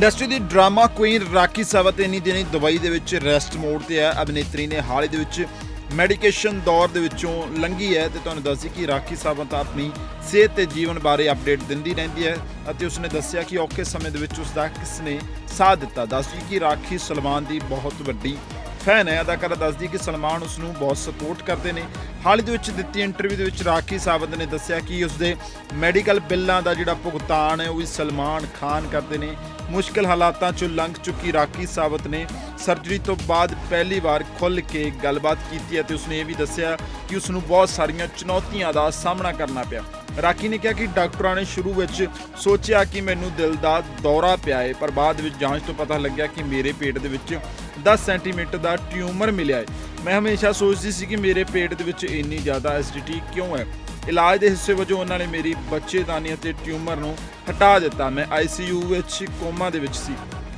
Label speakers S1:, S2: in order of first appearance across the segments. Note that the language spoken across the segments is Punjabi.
S1: ਇੰਡਸਟਰੀ ਦੀ ਡਰਾਮਾ ਕੁਈਨ ਰਾਖੀ ਸਾਵਤ ਇੰਨੀ ਦਿਨੀ ਦੁਬਈ ਦੇ ਵਿੱਚ ਰੈਸਟ ਮੋਡ ਤੇ ਹੈ। ਅਭਿਨੇਤਰੀ ਨੇ ਹਾਲ ਹੀ ਦੇ ਵਿੱਚ ਮੈਡੀਕੇਸ਼ਨ ਦੌਰ ਦੇ ਵਿੱਚੋਂ ਲੰਘੀ ਹੈ ਤੇ ਤੁਹਾਨੂੰ ਦੱਸੀ ਕਿ ਰਾਖੀ ਸਾਵੰਤ ਆਪਣੀ ਸਿਹਤ ਤੇ ਜੀਵਨ ਬਾਰੇ ਅਪਡੇਟ ਦਿੰਦੀ ਰਹਿੰਦੀ ਹੈ ਅਤੇ ਉਸਨੇ ਦੱਸਿਆ ਕਿ ਔਖੇ ਸਮੇਂ ਦੇ ਵਿੱਚ ਉਸ ਦਾ ਕਿਸ ਨੇ ਸਾਥ ਦਿੱਤਾ। ਦੱਸਦੀ ਕਿ ਰਾਖੀ ਸਲਮਾਨ ਦੀ ਬਹੁਤ ਵੱਡੀ ਫੈਨ ਹੈ, ਅਦਾਕਾਰਾ ਦੱਸਦੀ ਕਿ ਸਲਮਾਨ ਉਸ ਨੂੰ ਬਹੁਤ ਸਪੋਰਟ ਕਰਦੇ ਨੇ। ਹਾਲ ਹੀ ਦੇ ਵਿੱਚ ਦਿੱਤੀ ਇੰਟਰਵਿਊ ਦੇ ਵਿੱਚ ਰਾਖੀ ਸਾਵੰਤ ਨੇ ਦੱਸਿਆ ਕਿ ਉਸ ਦੇ ਮੈਡੀਕਲ ਬਿੱਲਾਂ ਦਾ ਜਿਹੜਾ ਭੁਗਤਾਨ ਹੈ, ਉਹ ਵੀ ਸਲਮਾਨ ਖਾਨ ਕਰਦੇ ਨੇ। ਮੁਸ਼ਕਲ ਹਾਲਾਤਾਂ ਚੋਂ ਲੰਘ ਚੁੱਕੀ ਰਾਖੀ ਸਾਵਤ ਨੇ ਸਰਜਰੀ ਤੋਂ ਬਾਅਦ ਪਹਿਲੀ ਵਾਰ ਖੁੱਲ੍ਹ ਕੇ ਗੱਲਬਾਤ ਕੀਤੀ ਅਤੇ ਉਸਨੇ ਇਹ ਵੀ ਦੱਸਿਆ ਕਿ ਉਸ ਨੂੰ ਬਹੁਤ ਸਾਰੀਆਂ ਚੁਣੌਤੀਆਂ ਦਾ ਸਾਹਮਣਾ ਕਰਨਾ ਪਿਆ। ਰਾਕੀ ਨੇ ਕਿਹਾ ਕਿ ਡਾਕਟਰਾਂ ਨੇ ਸ਼ੁਰੂ ਵਿੱਚ ਸੋਚਿਆ ਕਿ ਮੈਨੂੰ ਦਿਲ ਦਾ ਦੌਰਾ ਪਿਆ ਹੈ ਪਰ ਬਾਅਦ ਵਿੱਚ ਜਾਂਚ ਤੋਂ ਪਤਾ ਲੱਗਿਆ ਕਿ ਮੇਰੇ ਪੇਟ ਦੇ ਵਿੱਚ 10 ਸੈਂਟੀਮੀਟਰ ਦਾ ਟਿਊਮਰ ਮਿਲਿਆ ਹੈ ਮੈਂ ਹਮੇਸ਼ਾ ਸੋਚਦੀ ਸੀ ਕਿ ਮੇਰੇ ਪੇਟ ਦੇ ਵਿੱਚ ਇੰਨੀ ਜ਼ਿਆਦਾ ਐਸਿਡਿਟੀ ਕਿਉਂ ਹੈ? ਇਲਾਜ ਦੇ ਹਿੱਸੇ ਵਜੋਂ ਉਹਨਾਂ ਨੇ ਮੇਰੀ ਬੱਚੇਦਾਨੀ ਅਤੇ ਟਿਊਮਰ ਨੂੰ ਹਟਾ ਦਿੱਤਾ। ਮੈਂ ਆਈਸੀਯੂ ਵਿੱਚ ਕੋਮਾ ਦੇ ਵਿੱਚ ਸੀ।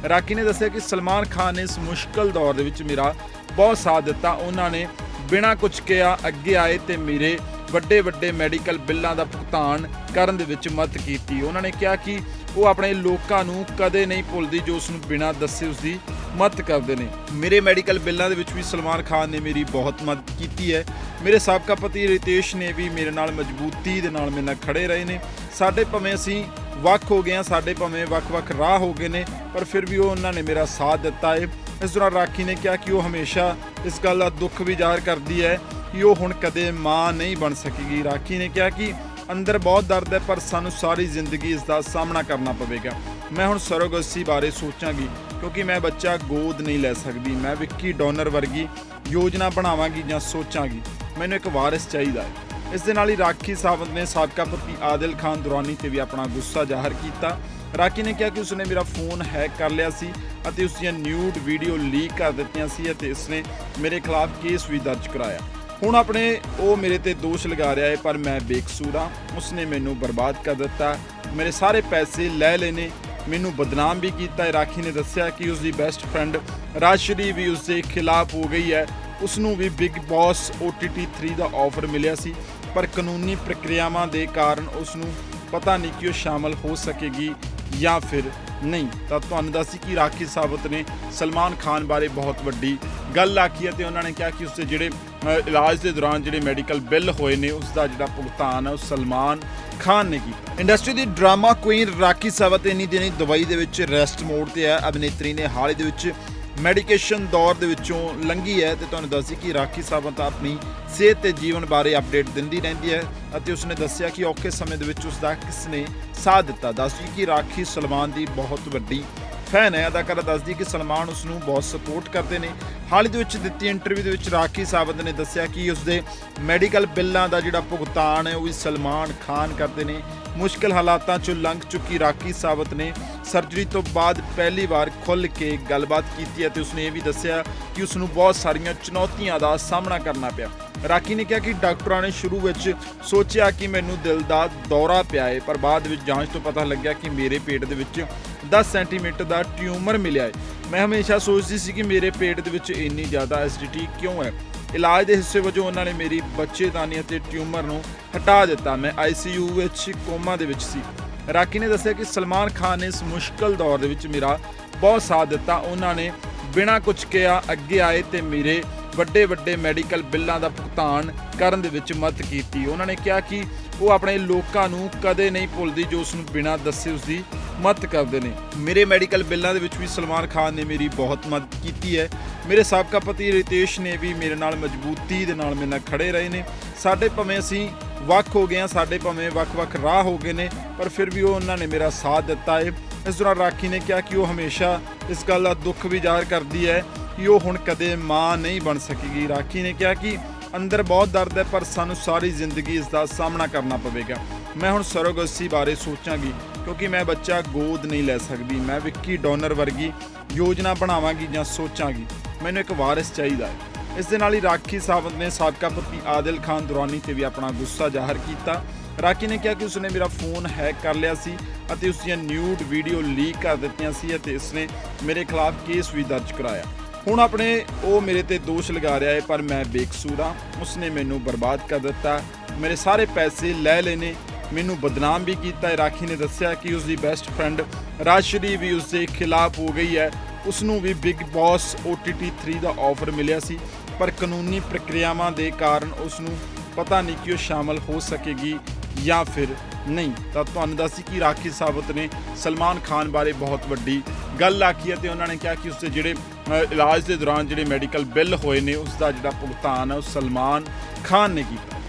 S1: ਰਾਕੀ ਨੇ ਦੱਸਿਆ ਕਿ ਸਲਮਾਨ ਖਾਨ ਨੇ ਇਸ ਮੁਸ਼ਕਲ ਦੌਰ ਦੇ ਵਿੱਚ ਮੇਰਾ ਬਹੁਤ ਸਾਥ ਦਿੱਤਾ। ਉਹਨਾਂ ਨੇ ਬਿਨਾਂ ਕੁਝ ਕਿਹਾ ਅੱਗੇ ਆਏ ਤੇ ਮੇਰੇ ਵੱਡੇ ਵੱਡੇ ਮੈਡੀਕਲ ਬਿੱਲਾਂ ਦਾ ਭੁਗਤਾਨ ਕਰਨ ਦੇ ਵਿੱਚ ਮਦਦ ਕੀਤੀ। ਉਹਨਾਂ ਨੇ ਕਿਹਾ ਕਿ ਉਹ ਆਪਣੇ ਲੋਕਾਂ ਨੂੰ ਕਦੇ ਨਹੀਂ ਭੁੱਲਦੀ ਜੋ ਉਸ ਨੂੰ ਬਿਨਾਂ ਦੱਸੇ ਉਸ ਦੀ ਮਦਦ ਕਰਦੇ ਨੇ। ਮੇਰੇ ਮੈਡੀਕਲ ਬਿੱਲਾਂ ਦੇ ਵਿੱਚ ਵੀ ਸਲਮਾਨ ਖਾਨ ਨੇ ਮੇਰੀ ਬਹੁਤ ਮਦਦ ਕੀਤੀ ਹੈ। ਮੇਰੇ ਸਾਬਕਾ ਪਤੀ ਰਿਤੇਸ਼ ਨੇ ਵੀ ਮੇਰੇ ਨਾਲ ਮਜ਼ਬੂਤੀ ਦੇ ਨਾਲ ਮੇਰੇ ਨਾਲ ਖੜੇ ਰਹੇ ਨੇ। ਸਾਡੇ ਭਵੇਂ ਅਸੀਂ ਵੱਖ ਹੋ ਗਏ ਹਾਂ, ਸਾਡੇ ਭਵੇਂ ਵੱਖ-ਵੱਖ ਰਾਹ ਹੋ ਗਏ ਨੇ, ਪਰ ਫਿਰ ਵੀ ਉਹ ਉਹਨਾਂ ਨੇ ਮੇਰਾ ਸਾਥ ਦਿੱਤਾ ਹੈ। ਇਸ ਦੌਰਾਨ ਰਾਖੀ ਨੇ ਕਿਹਾ ਕਿ ਉਹ ਹਮੇਸ਼ਾ ਇਸ ਗੱਲ ਦਾ ਦੁੱਖ ਵੀ ਜ਼ਾਹਰ ਕਰਦੀ ਹੈ ਕਿ ਉਹ ਹੁਣ ਕਦੇ ਮਾਂ ਨਹੀਂ ਬਣ ਸਕੇਗੀ। ਰਾਖੀ ਨੇ ਕਿਹਾ ਕਿ ਅੰਦਰ ਬਹੁਤ ਦਰਦ ਹੈ, ਪਰ ਸਾਨੂੰ ਸਾਰੀ ਜ਼ਿੰਦਗੀ ਇਸ ਦਾ ਸਾਹਮਣਾ ਕਰਨਾ ਪਵੇਗਾ। ਮੈਂ ਹੁਣ ਸਰੋਗੇਸੀ ਬਾਰੇ ਸੋਚਾਂਗੀ, ਕਿਉਂਕਿ ਮੈਂ ਬੱਚਾ ਗੋਦ ਨਹੀਂ ਲੈ ਸਕਦੀ। ਮੈਂ ਵਿੱਕੀ ਡੋਨਰ ਵਰਗੀ ਯੋਜਨਾ ਬਣਾਵਾਂਗੀ ਜਾਂ ਸੋਚਾਂਗੀ। ਮੈਨੂੰ ਇੱਕ ਵਾਰਿਸ ਚਾਹੀਦਾ ਹੈ। ਇਸ ਦੇ ਨਾਲ ਹੀ ਰਾਖੀ ਸਾਵੰਤ ਨੇ ਸਾਬਕਾ ਪਤੀ ਆਦਿਲ ਖਾਨ, ਦੁਰਾਨੀ ਤੇ ਵੀ ਆਪਣਾ ਗੁੱਸਾ ਜ਼ਾਹਰ ਕੀਤਾ। ਰਾਖੀ ਨੇ ਕਿਹਾ ਕਿ ਉਸਨੇ ਮੇਰਾ ਫੋਨ ਹੈਕ ਕਰ ਲਿਆ ਸੀ ਅਤੇ ਉਸ ਦੀਆਂ ਨਿਊਡ ਵੀਡੀਓ ਲੀਕ ਕਰ ਦਿੱਤੀਆਂ ਸੀ ਅਤੇ ਇਸਨੇ ਮੇਰੇ ਖਿਲਾਫ ਕੇਸ ਵੀ ਦਰਜ ਕਰਾਇਆ। ਹੁਣ ਆਪਣੇ ਉਹ ਮੇਰੇ ਤੇ ਦੋਸ਼ ਲਗਾ ਰਿਹਾ ਹੈ, ਪਰ ਮੈਂ ਬੇਕਸੂਰ ਹਾਂ। ਉਸਨੇ ਮੈਨੂੰ ਬਰਬਾਦ ਕਰ ਦਿੱਤਾ। ਮੇਰੇ ਸਾਰੇ ਪੈਸੇ ਲੈ ਲੈਨੇ ਮੈਨੂੰ ਬਦਨਾਮ ਵੀ ਕੀਤਾ ਹੈ। ਰਾਖੀ ਨੇ ਦੱਸਿਆ ਕਿ ਉਸ ਦੀ ਬੈਸਟ ਫਰੈਂਡ ਰਾਸ਼ਰੀ ਵੀ ਉਸ ਦੇ ਖਿਲਾਫ ਹੋ ਗਈ ਹੈ। ਉਸ ਨੂੰ ਵੀ ਬਿਗ ਬਾਸ OTT 3 ਦਾ ਆਫਰ ਮਿਲਿਆ ਸੀ, ਪਰ ਕਾਨੂੰਨੀ ਪ੍ਰਕਿਰਿਆਵਾਂ ਦੇ ਕਾਰਨ ਉਸ ਨੂੰ ਪਤਾ ਨਹੀਂ ਕਿ ਉਹ ਸ਼ਾਮਲ ਹੋ ਸਕੇਗੀ। ਜਾਂ ਫਿਰ ਨਹੀਂ? ਤਾਂ ਤੁਹਾਨੂੰ ਦੱਸੀ ਕਿ ਰਾਖੀ ਸਾਵਤ ਨੇ ਸਲਮਾਨ ਖਾਨ ਬਾਰੇ ਬਹੁਤ ਵੱਡੀ ਗੱਲ ਆਖੀ ਹੈ ਤੇ ਉਹਨਾਂ ਨੇ ਕਿਹਾ ਕਿ ਉਸਦੇ ਜਿਹੜੇ ਇਲਾਜ ਦੇ ਦੌਰਾਨ ਜਿਹੜੇ ਮੈਡੀਕਲ ਬਿੱਲ ਹੋਏ ਨੇ ਉਸ ਦਾ ਜਿਹੜਾ ਭੁਗਤਾਨ ਹੈ ਉਹ ਸਲਮਾਨ ਖਾਨ ਨੇ ਕੀਤਾ। ਇੰਡਸਟਰੀ ਦੀ ਡਰਾਮਾ ਕੁਈਨ ਰਾਖੀ ਸਾਵਤ ਇੰਨੀ ਦਿਨੀ ਦੁਬਈ ਦੇ ਵਿੱਚ ਰੈਸਟ ਮੋਡ ਤੇ ਹੈ। ਅਭਿਨੇਤਰੀ ਨੇ ਹਾਲ ਹੀ ਦੇ ਵਿੱਚ ਮੈਡੀਕੇਸ਼ਨ ਦੌਰ ਦੇ ਵਿੱਚੋਂ ਲੰਘੀ ਹੈ ਤੇ ਤੁਹਾਨੂੰ ਦੱਸਦੀ ਕਿ ਰਾਖੀ ਸਾਵੰਤ ਆਪਣੀ ਸਿਹਤ ਤੇ ਜੀਵਨ ਬਾਰੇ ਅਪਡੇਟ ਦਿੰਦੀ ਰਹਿੰਦੀ ਹੈ ਅਤੇ ਉਸਨੇ ਦੱਸਿਆ ਕਿ ਔਖੇ ਸਮੇਂ ਦੇ ਵਿੱਚ ਉਸ ਦਾ ਕਿਸ ਨੇ ਸਾਥ ਦਿੱਤਾ। ਦੱਸਦੀ ਕਿ ਰਾਖੀ ਸਲਮਾਨ ਦੀ ਬਹੁਤ ਵੱਡੀ ਫੈਨ ਹੈ। ਅਦਾਕਾਰਾ ਦੱਸਦੀ ਕਿ ਸਲਮਾਨ ਉਸ ਨੂੰ ਬਹੁਤ ਸਪੋਰਟ ਕਰਦੇ ਨੇ। ਹਾਲ ਹੀ ਦੇ ਵਿੱਚ ਦਿੱਤੀ ਇੰਟਰਵਿਊ ਦੇ ਵਿੱਚ ਰਾਖੀ ਸਾਵੰਤ ਨੇ ਦੱਸਿਆ ਕਿ ਉਸ ਦੇ ਮੈਡੀਕਲ ਬਿੱਲਾਂ ਦਾ ਜਿਹੜਾ ਭੁਗਤਾਨ ਹੈ, ਉਹ ਵੀ ਸਲਮਾਨ ਖਾਨ ਕਰਦੇ ਨੇ। ਮੁਸ਼ਕਲ ਹਾਲਾਤਾਂ ਚੋਂ ਲੰਘ ਚੁੱਕੀ ਰਾਖੀ ਸਾਵਤ ਨੇ ਸਰਜਰੀ ਤੋਂ ਬਾਅਦ ਪਹਿਲੀ ਵਾਰ ਖੁੱਲ੍ਹ ਕੇ ਗੱਲਬਾਤ ਕੀਤੀ ਹੈ ਤੇ ਉਸਨੇ ਇਹ ਵੀ ਦੱਸਿਆ ਕਿ ਉਸ ਨੂੰ ਬਹੁਤ ਸਾਰੀਆਂ ਚੁਣੌਤੀਆਂ ਦਾ ਸਾਹਮਣਾ ਕਰਨਾ ਪਿਆ। ਰਾਖੀ ਨੇ ਕਿਹਾ ਕਿ ਡਾਕਟਰਾਂ ਨੇ ਸ਼ੁਰੂ ਵਿੱਚ ਸੋਚਿਆ ਕਿ ਮੈਨੂੰ ਦਿਲ ਦਾ ਦੌਰਾ ਪਿਆ ਹੈ ਪਰ ਬਾਅਦ ਵਿੱਚ ਜਾਂਚ ਤੋਂ ਪਤਾ ਲੱਗਿਆ ਕਿ ਮੇਰੇ ਪੇਟ ਦੇ ਵਿੱਚ 10 ਸੈਂਟੀਮੀਟਰ ਦਾ ਟਿਊਮਰ ਮਿਲਿਆ ਹੈ ਮੈਂ ਹਮੇਸ਼ਾ ਸੋਚਦੀ ਸੀ ਕਿ ਮੇਰੇ ਪੇਟ ਦੇ ਵਿੱਚ ਇੰਨੀ ਜ਼ਿਆਦਾ ਐਸਿਡਿਟੀ ਕਿਉਂ ਹੈ? ਇਲਾਜ ਦੇ ਹਿੱਸੇ ਵਜੋਂ ਉਹਨਾਂ ਨੇ ਮੇਰੀ ਬੱਚੇਦਾਨੀ ਅਤੇ ਟਿਊਮਰ ਨੂੰ ਹਟਾ ਦਿੱਤਾ। ਮੈਂ ਆਈਸੀਯੂ ਵਿੱਚ ਕੋਮਾ ਦੇ ਵਿੱਚ ਸੀ। ਰਾਕੀ ਨੇ ਦੱਸਿਆ ਕਿ ਸਲਮਾਨ ਖਾਨ ਨੇ ਇਸ ਮੁਸ਼ਕਲ ਦੌਰ ਦੇ ਵਿੱਚ ਮੇਰਾ ਬਹੁਤ ਸਾਥ ਦਿੱਤਾ। ਉਹਨਾਂ ਨੇ ਬਿਨਾਂ ਕੁਝ ਕਿਹਾ ਅੱਗੇ ਆਏ ਤੇ ਮੇਰੇ ਵੱਡੇ ਵੱਡੇ ਮੈਡੀਕਲ ਬਿੱਲਾਂ ਦਾ ਭੁਗਤਾਨ ਕਰਨ ਦੇ ਵਿੱਚ ਮਦਦ ਕੀਤੀ। ਉਹਨਾਂ ਨੇ ਕਿਹਾ ਕਿ ਉਹ ਆਪਣੇ ਲੋਕਾਂ ਨੂੰ ਕਦੇ ਨਹੀਂ ਭੁੱਲਦੀ ਜੋ ਉਸ ਨੂੰ ਬਿਨਾਂ ਦੱਸੇ ਉਸ ਦੀ ਮਦਦ ਕਰਦੇ ਨੇ। ਮੇਰੇ ਮੈਡੀਕਲ ਬਿੱਲਾਂ ਦੇ ਵਿੱਚ ਵੀ ਸਲਮਾਨ ਖਾਨ ਨੇ ਮੇਰੀ ਬਹੁਤ ਮਦਦ ਕੀਤੀ ਹੈ। ਮੇਰੇ ਸਾਬਕਾ ਪਤੀ ਰਿਤੇਸ਼ ਨੇ ਵੀ ਮੇਰੇ ਨਾਲ ਮਜ਼ਬੂਤੀ ਦੇ ਨਾਲ ਮੇਰੇ ਨਾਲ ਖੜੇ ਰਹੇ ਨੇ। ਸਾਡੇ ਭਵੇਂ ਅਸੀਂ ਵੱਖ ਹੋ ਗਏ ਹਾਂ ਸਾਡੇ ਭਾਵੇਂ ਵੱਖ-ਵੱਖ ਰਾਹ ਹੋ ਗਏ ਨੇ, ਪਰ ਫਿਰ ਵੀ ਉਹ ਉਹਨਾਂ ਨੇ ਮੇਰਾ ਸਾਥ ਦਿੱਤਾ ਹੈ ਇਸ ਦੌਰਾਨ ਰਾਖੀ ਨੇ ਕਿਹਾ ਕਿ ਉਹ ਹਮੇਸ਼ਾ ਇਸ ਗੱਲ ਦਾ ਦੁੱਖ ਵੀ ਜ਼ਾਹਰ ਕਰਦੀ ਹੈ ਕਿ ਉਹ ਹੁਣ ਕਦੇ ਮਾਂ ਨਹੀਂ ਬਣ ਸਕੇਗੀ। ਰਾਖੀ ਨੇ ਕਿਹਾ ਕਿ ਅੰਦਰ ਬਹੁਤ ਦਰਦ ਹੈ, ਪਰ ਸਾਨੂੰ ਸਾਰੀ ਜ਼ਿੰਦਗੀ ਇਸ ਦਾ ਸਾਹਮਣਾ ਕਰਨਾ ਪਵੇਗਾ। ਮੈਂ ਹੁਣ ਸਰੋਗੇਸੀ ਬਾਰੇ ਸੋਚਾਂਗੀ, ਕਿਉਂਕਿ ਮੈਂ ਬੱਚਾ ਗੋਦ ਨਹੀਂ ਲੈ ਸਕਦੀ। ਮੈਂ ਵਿੱਕੀ ਡੋਨਰ ਵਰਗੀ ਯੋਜਨਾ ਬਣਾਵਾਂਗੀ ਜਾਂ ਸੋਚਾਂਗੀ। ਮੈਨੂੰ ਇੱਕ ਵਾਰਿਸ ਚਾਹੀਦਾ ਹੈ। ਇਸ ਦੇ ਨਾਲ ਹੀ ਰਾਖੀ ਸਾਵੰਤ ਨੇ ਸਾਬਕਾ ਪਤੀ ਆਦਿਲ ਖਾਨ ਦੁਰਾਨੀ ਤੇ ਵੀ ਆਪਣਾ ਗੁੱਸਾ ਜ਼ਾਹਰ ਕੀਤਾ। ਰਾਖੀ ਨੇ ਕਿਹਾ ਕਿ ਉਸਨੇ ਮੇਰਾ ਫੋਨ ਹੈਕ ਕਰ ਲਿਆ ਸੀ ਅਤੇ ਉਸ ਦੀਆਂ ਨਿਊਡ ਵੀਡੀਓ ਲੀਕ ਕਰ ਦਿੱਤੀਆਂ ਸੀ ਅਤੇ ਇਸਨੇ ਮੇਰੇ ਖਿਲਾਫ ਕੇਸ ਵੀ ਦਰਜ ਕਰਾਇਆ। ਹੁਣ ਆਪਣੇ ਉਹ ਮੇਰੇ ਤੇ ਦੋਸ਼ ਲਗਾ ਰਿਹਾ ਹੈ, ਪਰ ਮੈਂ ਬੇਕਸੂਰ ਹਾਂ। ਉਸਨੇ ਮੈਨੂੰ ਬਰਬਾਦ ਕਰ ਦਿੱਤਾ। ਮੇਰੇ ਸਾਰੇ ਪੈਸੇ ਲੈ ਲੈਨੇ ਮੈਨੂੰ ਬਦਨਾਮ ਵੀ ਕੀਤਾ ਹੈ। ਰਾਖੀ ਨੇ ਦੱਸਿਆ ਕਿ ਉਸ ਦੀ ਬੈਸਟ ਫਰੈਂਡ ਰਾਸ਼ਰੀ ਵੀ ਉਸ ਦੇ ਖਿਲਾਫ ਹੋ ਗਈ ਹੈ। ਉਸ ਨੂੰ ਵੀ ਬਿਗ ਬਾਸ OTT 3 ਦਾ ਆਫਰ ਮਿਲਿਆ ਸੀ। ਪਰ ਕਾਨੂੰਨੀ ਪ੍ਰਕਿਰਿਆਵਾਂ ਦੇ ਕਾਰਨ ਉਸ ਨੂੰ ਪਤਾ ਨਹੀਂ ਕਿ ਉਹ ਸ਼ਾਮਲ ਹੋ ਸਕੇਗੀ ਜਾਂ ਫਿਰ ਨਹੀਂ। ਤਾਂ ਤੁਹਾਨੂੰ ਦੱਸੀ ਕਿ ਰਾਖੀ ਸਾਵਤ ਨੇ ਸਲਮਾਨ ਖਾਨ ਬਾਰੇ ਬਹੁਤ ਵੱਡੀ ਗੱਲ ਆਖੀ ਹੈ ਤੇ ਉਹਨਾਂ ਨੇ ਕਿਹਾ ਕਿ ਉਸ ਦੇ ਜਿਹੜੇ ਇਲਾਜ ਦੇ ਦੌਰਾਨ ਜਿਹੜੇ ਮੈਡੀਕਲ ਬਿੱਲ ਹੋਏ ਨੇ ਉਸ ਦਾ ਜਿਹੜਾ ਭੁਗਤਾਨ ਹੈ ਉਹ ਸਲਮਾਨ ਖਾਨ ਨੇ ਕੀਤਾ।